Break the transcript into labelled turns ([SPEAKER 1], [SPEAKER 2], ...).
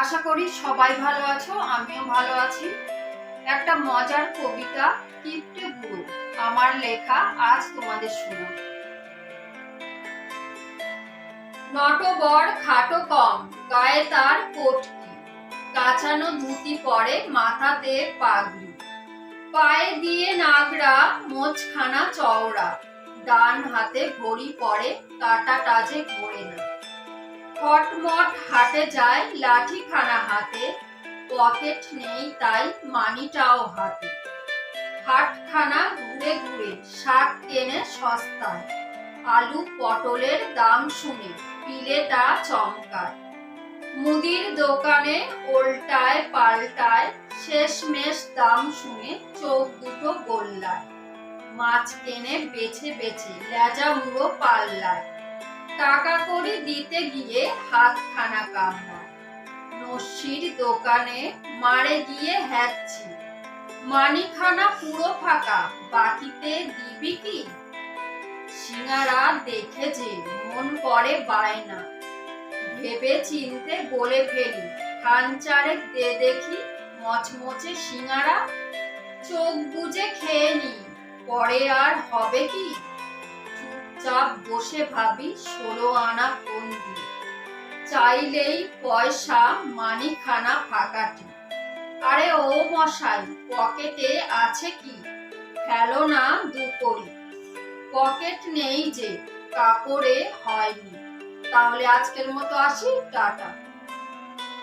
[SPEAKER 1] আশা করি সবাই ভালো আছো, আমিও ভালো আছি। একটা মজার কবিতা, কিপটে বুড়ো আমার লেখা আজ তোমাদের শোনা। নটবর খাটো কম, গায়ে তার কোটকি কাঁচানো ধুতি পরে মাথাতে পাগড়ি। পায়ে দিয়ে নাগরা মোচখানা চওড়া। ডান হাতে ঘড়ি পরে কাটা টাজে ঘোরে না। খটমট হাটে যায় লাঠিখানা হাতে। পকেট নেই তাই মানিটাও হাতে। হাটখানা ঘুরে ঘুরে শাক কেনে সস্তায়। আলু পটলের দাম শুনে পিলেটা চমকায়। মুদির দোকানে ওল্টায় পাল্টায় শেষমেশ দাম শুনে চোখ দুটো গোল্লায়। মাছ কেনে বেছে বেছে লেজা মুড়ো পাল্লায়। টাকা করি দিতে গিয়ে হাতখানা কামড়ায় নস্যির দোকানে মারে গিয়ে হ্যাচ্ছি মানিখানা পুরো ফাঁকা বাকিতে দিবি কি? সিঙ্গারা দেখে যে মন করে বায়না। ভেবে চিনতে বলে ফেলি খান চারেক দে দেখি মচমচে সিঙ্গারা। চোখ বুজে খেয়ে নি, পরে আর হবে কি? চুপচাপ বসে ভাবি, ষোলো আনা কোন দিয়ে চাইলেই পয়সা মানিখানা ফাঁকাটি। আরে ও মশাই, পকেটে আছে কি? ফেলো না দু করি পকেট নেই যে, কাপড়ে হয়নি। তাহলে আজকের মতো আসি, টাটা।